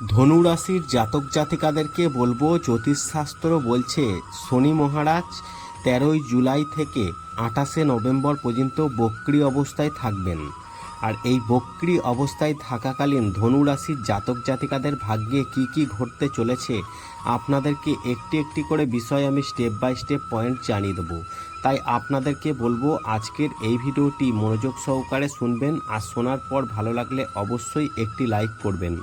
ধনু রাশির জাতক জাতিকাদেরকে বলব, জ্যোতিষশাস্ত্র বলছে, শনি মহারাজ তেরোই জুলাই থেকে আঠাশে নভেম্বর পর্যন্ত বক্রি অবস্থায় থাকবেন। আর এই বক্রি অবস্থায় থাকাকালীন ধনুরাশির জাতক জাতিকাদের ভাগ্যে কি কি ঘটতে চলেছে, আপনাদেরকে একটি একটি করে বিষয় আমি স্টেপ বাই স্টেপ পয়েন্ট জানিয়ে দেবো। তাই আপনাদেরকে বলব, আজকের এই ভিডিওটি মনোযোগ সহকারে শুনবেন আর শোনার পর ভালো লাগলে অবশ্যই একটি লাইক করবেন।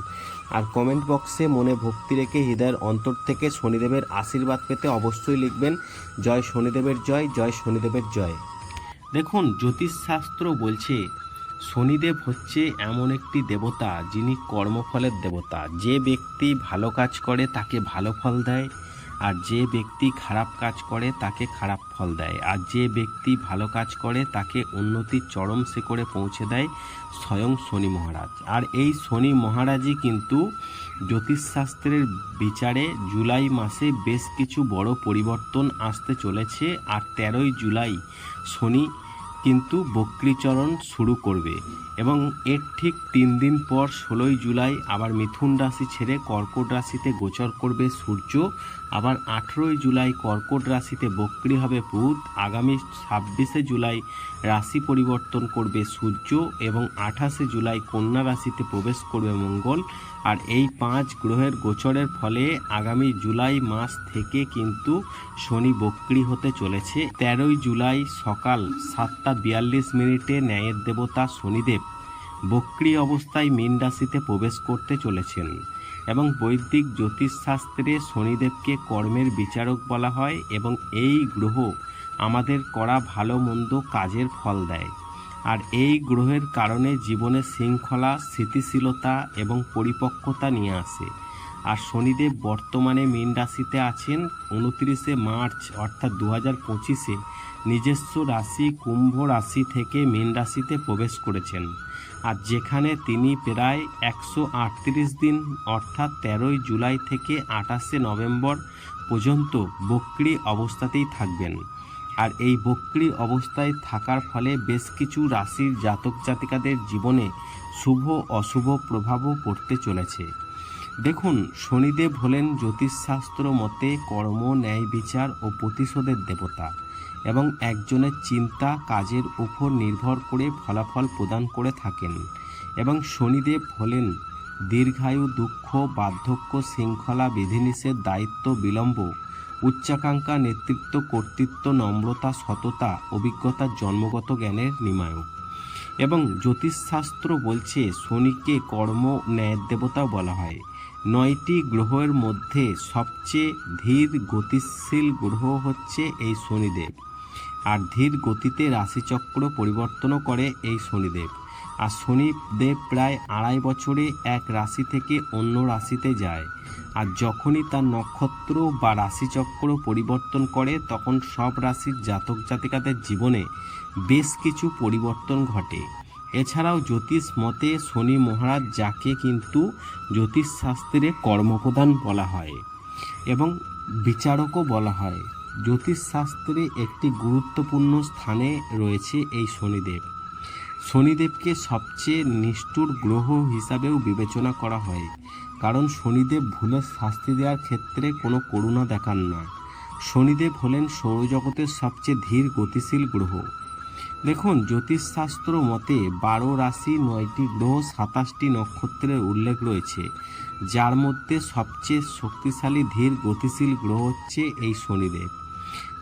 আর কমেন্ট বক্সে মনে ভক্তি রেখে হৃদয়ের অন্তর থেকে শনিদেবের আশীর্বাদ পেতে অবশ্যই লিখবেন, জয় শনিদেবের জয় জয় শনিদেবের জয়। দেখুন, জ্যোতিষশাস্ত্র বলছে, শনিদেব হচ্ছে এমন একটি দেবতা যিনি কর্মফলের দেবতা। যে ব্যক্তি ভালো কাজ করে, তাকে ভালো ফল দেয়। আর যে ব্যক্তি খারাপ কাজ করে, তাকে খারাপ ফল দেয়। আর যে ব্যক্তি ভালো কাজ করে, তাকে উন্নতির চরম শিখরে পৌঁছে দেয় স্বয়ং শনি মহারাজ। আর এই শনি মহারাজই কিন্তু জ্যোতিষশাস্ত্রের বিচারে জুলাই মাসে বেশ কিছু বড় পরিবর্তন আসতে চলেছে আর তেরোই জুলাই শনি কিন্তু বক্রিচরণ শুরু করবে। এবং এর ঠিক তিন দিন পর ষোলোই জুলাই আবার মিথুন রাশি ছেড়ে কর্কট রাশিতে গোচর করবে সূর্য। আবার আঠেরোই জুলাই কর্কট রাশিতে বক্রি হবে বুধ। আগামী ছাব্বিশে জুলাই রাশি পরিবর্তন করবে সূর্য এবং আঠাশে জুলাই কন্যা রাশিতে প্রবেশ করবে মঙ্গল। আর এই পাঁচ গ্রহের গোচরের ফলে আগামী জুলাই মাস থেকে কিন্তু শনি বক্রি হতে চলেছে। তেরোই জুলাই সকাল সাতটা বিয়াল্লিশ মিনিটে ন্যায়ের দেবতা শনিদেব বক্রি অবস্থায় মীন রাশিতে প্রবেশ করতে চলেছেন এবং বৈদিক জ্যোতিষশাস্ত্রে শনিদেবকে কর্মের বিচারক বলা হয় এবং এই গ্রহ আমাদের করা ভালো মন্দ কাজের ফল দেয়। আর এই গ্রহের কারণে জীবনে শৃঙ্খলা, স্থিতিশীলতা এবং পরিপক্কতা নিয়ে আসে। আর শনিদেব বর্তমানে মীন রাশিতে আছেন উনত্রিশে মার্চ, অর্থাৎ দু হাজার পঁচিশে। নিজস্ব রাশি কুম্ভ রাশি থেকে মীন রাশিতে প্রবেশ করেছেন। আর যেখানে তিনি প্রায় একশো আটত্রিশ দিন, অর্থাৎ তেরোই জুলাই থেকে আঠাশে নভেম্বর পর্যন্ত বক্রি অবস্থাতেই থাকবেন। আর এই বক্রি অবস্থায় থাকার ফলে বেশ কিছু রাশির জাতক জাতিকাদের জীবনে শুভ অশুভ প্রভাবও পড়তে চলেছে। দেখুন, শনিদেব হলেন জ্যোতিষশাস্ত্র মতে কর্ম, ন্যায় বিচার ও প্রতিশোধের দেবতা এবং একজনের চিন্তা কাজের উপর নির্ভর করে ফলাফল প্রদান করে থাকেন এবং শনিদেব হলেন দীর্ঘায়ু, দুঃখ, বার্ধক্য, শৃঙ্খলা, বিধিনিষেধ, দায়িত্ব, বিলম্ব, উচ্চাকাঙ্ক্ষা, নেতৃত্ব, কর্তৃত্ব, নম্রতা, সততা অভিজ্ঞতার জন্মগত জ্ঞানের নিমায়ক। এবং জ্যোতিষশাস্ত্র বলছে, শনিকে কর্ম ন্যায়ের দেবতাও বলা হয়। নয়টি গ্রহের মধ্যে সবচেয়ে ধীর গতিশীল গ্রহ হচ্ছে এই শনিদেব। আর ধীর গতিতে রাশিচক্র পরিবর্তনও করে এই শনিদেব। আর শনিদেব প্রায় আড়াই বছরে এক রাশি থেকে অন্য রাশিতে যায়। আর যখনই তার নক্ষত্র বা রাশিচক্র পরিবর্তন করে, তখন সব রাশির জাতক জাতিকাদের জীবনে বেশ কিছু পরিবর্তন ঘটে। এছাড়াও জ্যোতিষ মতে শনি মহারাজ যাকে কিন্তু জ্যোতিষশাস্ত্রে কর্মপ্রদান বলা হয় এবং বিচারকও বলা হয়। জ্যোতিষশাস্ত্রে একটি গুরুত্বপূর্ণ স্থানে রয়েছে এই শনিদেব। শনিদেবকে সবচেয়ে নিষ্ঠুর গ্রহ হিসাবেও বিবেচনা করা হয়, কারণ শনিদেব ভুলে শাস্তি দেওয়ার ক্ষেত্রে কোনো করুণা দেখান না। শনিদেব হলেন সৌরজগতের সবচেয়ে ধীর গতিশীল গ্রহ। দেখুন, জ্যোতিষশাস্ত্র মতে বারো রাশি নয়টি গ্রহ সাতাশটি নক্ষত্রের উল্লেখ রয়েছে। যার মধ্যে সবচেয়ে শক্তিশালী ধীর গতিশীল গ্রহ হচ্ছে এই শনিদেব।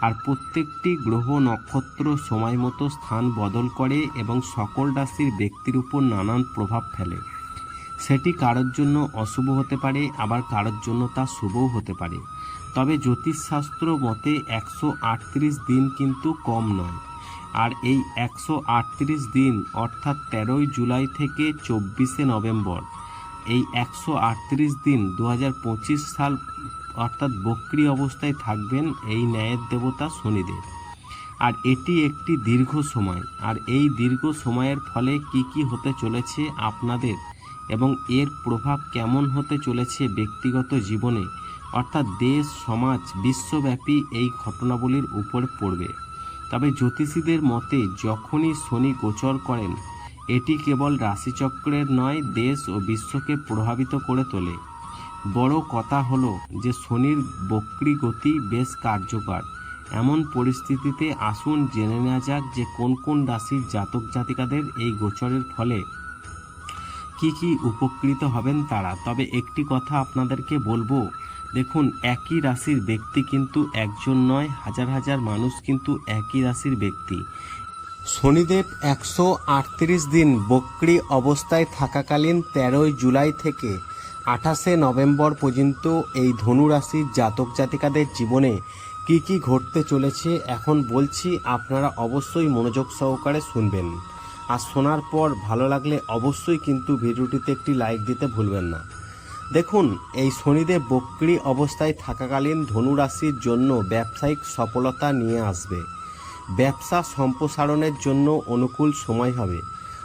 আর প্রত্যেকটি গ্রহ নক্ষত্র সময় মতো স্থান বদল করে এবং সকল রাশির ব্যক্তির উপর নানান প্রভাব ফেলে। সেটি কারোর জন্য অশুভ হতে পারে, আবার কারোর জন্য তা শুভও হতে পারে। তবে জ্যোতিষশাস্ত্র মতে একশো আটত্রিশ দিন কিন্তু কম নয়। আর এই একশো আটত্রিশ দিন, অর্থাৎ তেরোই জুলাই থেকে চব্বিশে নভেম্বর, এই একশো আটত্রিশ দিন দু হাজার পঁচিশ সাল, অর্থাৎ বক্রি অবস্থায় থাকবেন এই ন্যায়ের দেবতা শনিদেব। আর এটি একটি দীর্ঘ সময়, আর এই দীর্ঘ সময়ের ফলে কি কি হতে চলেছে আপনাদের এবং এর প্রভাব কেমন হতে চলেছে ব্যক্তিগত জীবনে, অর্থাৎ দেশ, সমাজ, বিশ্বব্যাপী এই ঘটনাবলীর উপর পড়বে। তবে জ্যোতিষীদের মতে, যখনই শনি গোচর করেন, এটি কেবল রাশিচক্রের নয়, দেশ ও বিশ্বকে প্রভাবিত করে তোলে। বড় কথা হলো যে, শনির বক্রি গতি বেশ কার্যকর। এমন পরিস্থিতিতে আসুন জেনে নেওয়া যাক যে, কোন কোন রাশির জাতক জাতিকাদের এই গোচরের ফলে কি কি উপকৃত হবেন তারা? তবে একটি কথা আপনাদেরকে বলব, দেখুন, একই রাশির ব্যক্তি কিন্তু একজন নয়, হাজার হাজার মানুষ কিন্তু একই রাশির ব্যক্তি। শনিদেব একশো আটত্রিশ দিন বক্রি অবস্থায় থাকাকালীন তেরোই জুলাই থেকে আঠাশে নভেম্বর পর্যন্ত এই ধনু রাশির জাতক জাতিকাদের জীবনে কি কি ঘটতে চলেছে এখন বলছি, আপনারা অবশ্যই মনোযোগ সহকারে শুনবেন। আর শোনার পর ভালো লাগলে অবশ্যই কিন্তু ভিডিওটিতে একটি লাইক দিতে ভুলবেন না। দেখুন, এই শনিদেব বক্রি অবস্থায় থাকাকালীন ধনু রাশির জন্য ব্যবসায়িক সফলতা নিয়ে আসবে। ব্যবসা সম্প্রসারণের জন্য অনুকূল সময় হবে।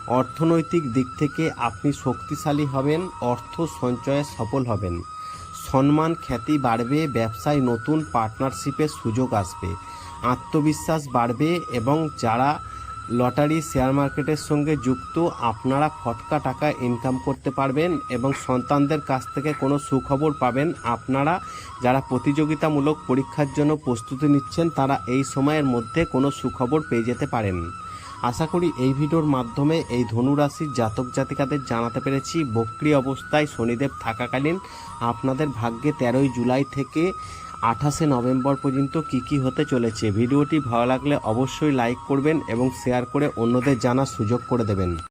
অর্থনৈতিক দিক থেকে আপনি শক্তিশালী হবেন, অর্থ সঞ্চয়ে সফল হবেন। সম্মান খ্যাতি বাড়বে, ব্যবসায় নতুন পার্টনারশিপের সুযোগ আসবে। আত্মবিশ্বাস বাড়বে এবং যারা লটারি শেয়ার মার্কেটের সঙ্গে যুক্ত আপনারা ফটকা টাকা ইনকাম করতে পারবেন এবং সন্তানদের কাছ থেকে কোনো সুখবর পাবেন। আপনারা যারা প্রতিযোগিতামূলক পরীক্ষার জন্য প্রস্তুতি নিচ্ছেন, তারা এই সময়ের মধ্যে কোনো সুখবর পেয়ে যেতে পারেন। আশা করি এই ভিডিওর মাধ্যমে এই ধনুরাশির জাতক জাতিকাদের জানাতে পেরেছি। বক্রি অবস্থায় শনিদেব থাকাকালীন আপনাদের ভাগ্যে তেরোই জুলাই থেকে আঠাশে নভেম্বর পর্যন্ত কি কি হতে চলেছে? ভিডিওটি ভালো লাগলে অবশ্যই লাইক করবেন এবং শেয়ার করে অন্যদের জানার সুযোগ করে দেবেন।